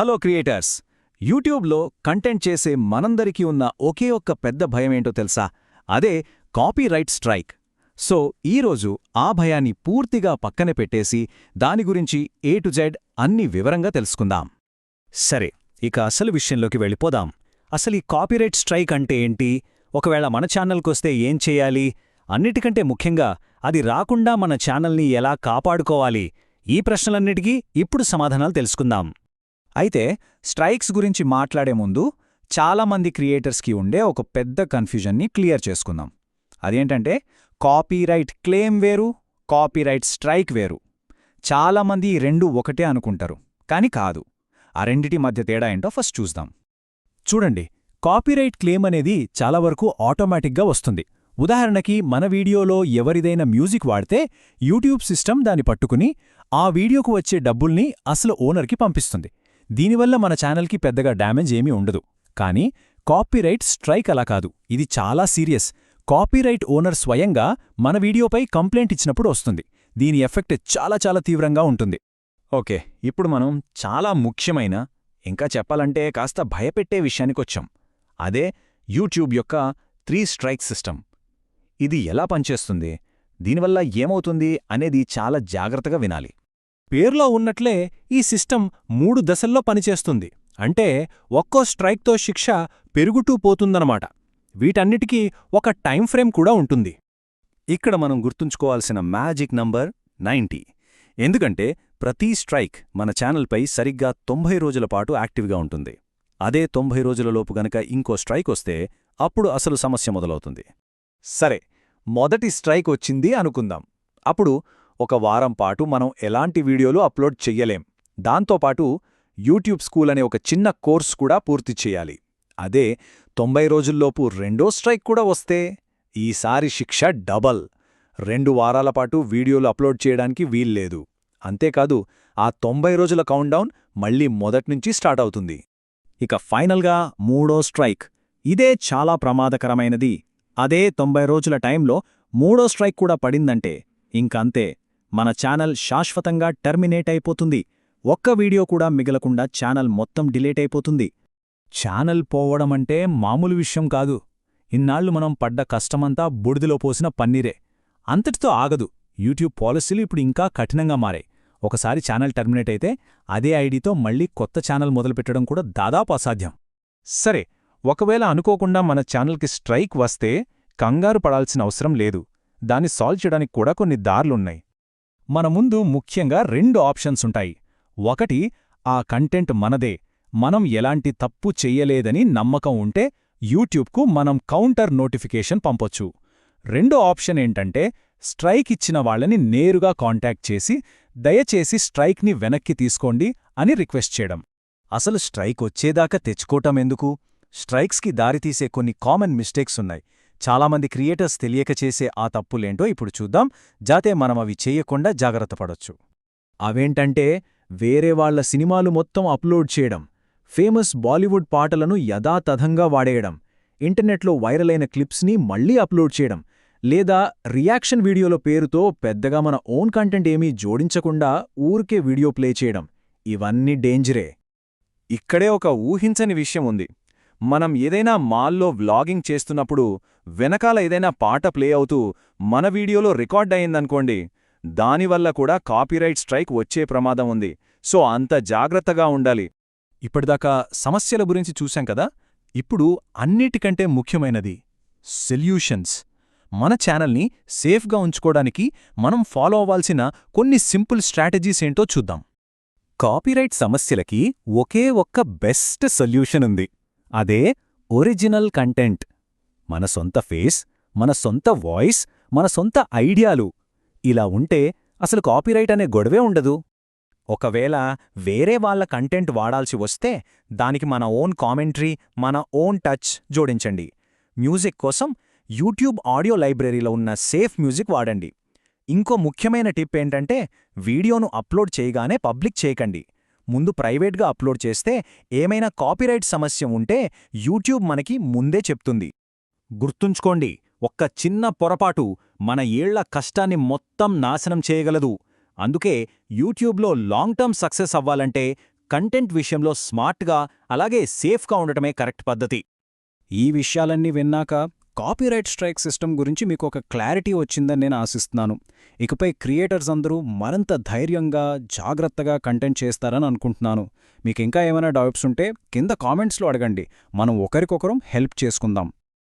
Hello creators యూట్యూబ్లో content చేసే మనందరికీ ఉన్న ఒకే ఒక్క పెద్ద భయమేంటో తెలుసా? అదే కాపీరైట్ స్ట్రైక్. సో ఈరోజు ఆ భయాన్ని పూర్తిగా పక్కన పెట్టేసి దాని గురించి ఏ టు జెడ్ అన్ని వివరంగా తెలుసుకుందాం. సరే ఇక అసలు విషయంలోకి వెళ్ళిపోదాం. అసలు ఈ కాపీరైట్ స్ట్రైక్ అంటే ఏంటి? ఒకవేళ మన ఛానల్కొస్తే ఏం చేయాలి? అన్నిటికంటే ముఖ్యంగా అది రాకుండా మన ఛానల్ని ఎలా కాపాడుకోవాలి? ఈ ప్రశ్నలన్నిటికీ ఇప్పుడు సమాధానాలు తెలుసుకుందాం. అయితే స్ట్రైక్స్ గురించి మాట్లాడే ముందు చాలామంది క్రియేటర్స్కి ఉండే ఒక పెద్ద కన్ఫ్యూజన్ని క్లియర్ చేసుకుందాం. అదేంటంటే కాపీరైట్ క్లెయిమ్ వేరు కాపీరైట్ స్ట్రైక్ వేరు. చాలామంది ఈ రెండు ఒకటే అనుకుంటారు కాని కాదు. ఆ రెండిటి మధ్య తేడా ఏంటో ఫస్ట్ చూద్దాం. చూడండి కాపీరైట్ క్లెయిమ్ అనేది చాలా వరకు ఆటోమేటిక్గా వస్తుంది. ఉదాహరణకి మన వీడియోలో ఎవరిదైనా మ్యూజిక్ వాడితే యూట్యూబ్ సిస్టమ్ దాన్ని పట్టుకుని ఆ వీడియోకు వచ్చే డబ్బుల్ని అసలు ఓనర్కి పంపిస్తుంది. దీనివల్ల మన ఛానల్కి పెద్దగా డ్యామేజ్ ఏమీ ఉండదు. కానీ కాపీరైట్ స్ట్రైక్ అలా కాదు. ఇది చాలా సీరియస్. కాపీరైట్ ఓనర్ స్వయంగా మన వీడియోపై కంప్లైంట్ ఇచ్చినప్పుడు వస్తుంది. దీని ఎఫెక్ట్ చాలా చాలా తీవ్రంగా ఉంటుంది. ఓకే ఇప్పుడు మనం చాలా ముఖ్యమైన ఇంకా చెప్పాలంటే కాస్త భయపెట్టే విషయానికొచ్చాం అదే యూట్యూబ్ యొక్క త్రీ స్ట్రైక్ సిస్టమ్. ఇది ఎలా పనిచేస్తుంది? దీనివల్ల ఏమవుతుంది? అనేది చాలా జాగ్రత్తగా వినాలి. పేర్లో ఉన్నట్లే ఈ సిస్టమ్ మూడు దశల్లో పనిచేస్తుంది. అంటే ఒక్కో స్ట్రైక్తో శిక్ష పెరుగుతూ పోతుందనమాట వీటన్నిటికీ ఒక టైం ఫ్రేమ్ కూడా ఉంటుంది. ఇక్కడ మనం గుర్తుంచుకోవాల్సిన మ్యాజిక్ నంబర్ నైంటీ. ఎందుకంటే ప్రతి స్ట్రైక్ మన ఛానల్పై సరిగ్గా తొంభై రోజుల పాటు యాక్టివ్గా ఉంటుంది. అదే తొంభై రోజులలోపు గనక ఇంకో స్ట్రైక్ వస్తే అప్పుడు అసలు సమస్య మొదలవుతుంది. సరే మొదటి స్ట్రైక్ వచ్చింది అనుకుందాం. అప్పుడు ఒక వారం పాటు మనం ఎలాంటి వీడియోలు అప్లోడ్ చెయ్యలేం. దాంతోపాటు యూట్యూబ్ స్కూల్ అనే ఒక చిన్న కోర్స్ కూడా పూర్తి చేయాలి. అదే తొంభై రోజుల్లోపు రెండో స్ట్రైక్ కూడా వస్తే ఈసారి శిక్ష డబల్. రెండు వారాల పాటు వీడియోలు అప్లోడ్ చేయడానికి వీల్లేదు. అంతేకాదు ఆ తొంభై రోజుల కౌంట్డౌన్ మళ్ళీ మొదట్నుంచి స్టార్ట్ అవుతుంది. ఇక ఫైనల్గా మూడో స్ట్రైక్. ఇదే చాలా ప్రమాదకరమైనది. అదే తొంభై రోజుల టైంలో మూడో స్ట్రైక్ కూడా పడిందంటే ఇంకంతే. మన ఛానల్ శాశ్వతంగా టర్మినేట్ అయిపోతుంది. ఒక్క వీడియో కూడా మిగలకుండా ఛానల్ మొత్తం డిలేట్ అయిపోతుంది. ఛానల్ పోవడమంటే మామూలు విషయం కాదు. ఇన్నాళ్ళు మనం పడ్డ కష్టమంతా బుడిదిలో పోసిన పన్నీరే. అంతటితో ఆగదు. యూట్యూబ్ పాలసీలు ఇప్పుడు ఇంకా కఠినంగా మారాయి. ఒకసారి ఛానల్ టర్మినేట్ అయితే అదే ఐడితో మళ్ళీ కొత్త ఛానల్ మొదలుపెట్టడం కూడా దాదాపు అసాధ్యం. సరే ఒకవేళ అనుకోకుండా మన ఛానల్కి స్ట్రైక్ వస్తే కంగారు పడాల్సిన అవసరం లేదు. దాన్ని సాల్వ్ చేయడానికి కూడా కొన్ని దారులున్నాయి. మన ముందు ముఖ్యంగా రెండు ఆప్షన్స్ ఉంటాయి. ఒకటి ఆ కంటెంట్ మనదే. మనం ఎలాంటి తప్పు చెయ్యలేదని నమ్మకం ఉంటే యూట్యూబ్కు మనం కౌంటర్ నోటిఫికేషన్ పంపొచ్చు. రెండో ఆప్షన్ ఏంటంటే స్ట్రైక్ ఇచ్చిన వాళ్ళని నేరుగా కాంటాక్ట్ చేసి దయచేసి స్ట్రైక్ని వెనక్కి తీసుకోండి అని రిక్వెస్ట్ చేయడం. అసలు స్ట్రైక్ వచ్చేదాకా తెచ్చుకోవటం ఎందుకు? స్ట్రైక్స్కి దారితీసే కొన్ని కామన్ మిస్టేక్స్ ఉన్నాయి. చాలామంది క్రియేటర్స్ తెలియక చేసే ఆ తప్పులేంటో ఇప్పుడు చూద్దాం. జాతే మనం అవి చేయకుండా జాగ్రత్త పడొచ్చు. అవేంటంటే వేరే వాళ్ళ సినిమాలు మొత్తం అప్లోడ్ చేయడం ఫేమస్ బాలీవుడ్ పాటలను యథాతథంగా వాడేయడం ఇంటర్నెట్లో వైరలైన క్లిప్స్ని మళ్ళీ అప్లోడ్ చేయడం లేదా రియాక్షన్ వీడియోల పేరుతో పెద్దగా మన ఓన్ కంటెంట్ ఏమీ జోడించకుండా ఊరికే వీడియో ప్లే చేయడం ఇవన్నీ డేంజరే. ఇక్కడే ఒక ఊహించని విషయం ఉంది. మనం ఏదైనా మాల్లో వ్లాగింగ్ చేస్తున్నప్పుడు వెనకాల ఏదైనా పాట ప్లే అవుతూ మన వీడియోలో రికార్డ్ అయిందనుకోండి దానివల్ల కూడా కాపీరైట్ స్ట్రైక్ వచ్చే ప్రమాదం ఉంది. సో అంత జాగ్రత్తగా ఉండాలి. ఇప్పటిదాకా సమస్యల గురించి చూశాం కదా? ఇప్పుడు అన్నిటికంటే ముఖ్యమైనది సొల్యూషన్స్. మన ఛానల్ని సేఫ్గా ఉంచుకోవడానికి మనం ఫాలో అవ్వాల్సిన కొన్ని సింపుల్ స్ట్రాటజీస్ ఏంటో చూద్దాం. కాపీరైట్ సమస్యలకి ఒకే ఒక్క బెస్ట్ సొల్యూషన్ ఉంది. అదే ఒరిజినల్ కంటెంట్. మన సొంత ఫేస్ మన సొంత వాయిస్ మన సొంత ఐడియాలు. ఇలా ఉంటే అసలు కాపీరైట్ అనే గొడవే ఉండదు. ఒకవేళ వేరే వాళ్ళ కంటెంట్ వాడాల్సి వస్తే దానికి మన ఓన్ కామెంట్రీ మన ఓన్ టచ్ జోడించండి. మ్యూజిక్ కోసం యూట్యూబ్ ఆడియో లైబ్రరీలో ఉన్న సేఫ్ మ్యూజిక్ వాడండి. ఇంకో ముఖ్యమైన టిప్ ఏంటంటే వీడియోను అప్లోడ్ చేయగానే పబ్లిక్ చేయకండి. ముందు ప్రైవేట్గా అప్లోడ్ చేస్తే ఏమైనా కాపీరైట్ సమస్య ఉంటే యూట్యూబ్ మనకి ముందే చెప్తుంది. గుర్తుంచుకోండి ఒక్క చిన్న పొరపాటు మన ఏళ్ళ కష్టాన్ని మొత్తం నాశనం చేయగలదు. అందుకే యూట్యూబ్లో లాంగ్ టర్మ్ సక్సెస్ అవ్వాలంటే కంటెంట్ విషయంలో స్మార్ట్గా అలాగే సేఫ్గా ఉండటమే కరెక్ట్ పద్ధతి. ఈ విషయాలన్నీ విన్నాక కాపీరైట్ స్ట్రైక్ సిస్టమ్ గురించి మీకు ఒక క్లారిటీ వచ్చిందని నేను ఆశిస్తున్నాను. ఇకపై క్రియేటర్స్ అందరూ మరింత ధైర్యంగా జాగ్రత్తగా కంటెంట్ చేస్తారని అనుకుంటున్నాను. మీకు ఇంకా ఏమైనా డౌట్స్ ఉంటే కింద కామెంట్స్లో అడగండి. మనం ఒకరికొకరం హెల్ప్ చేసుకుందాం.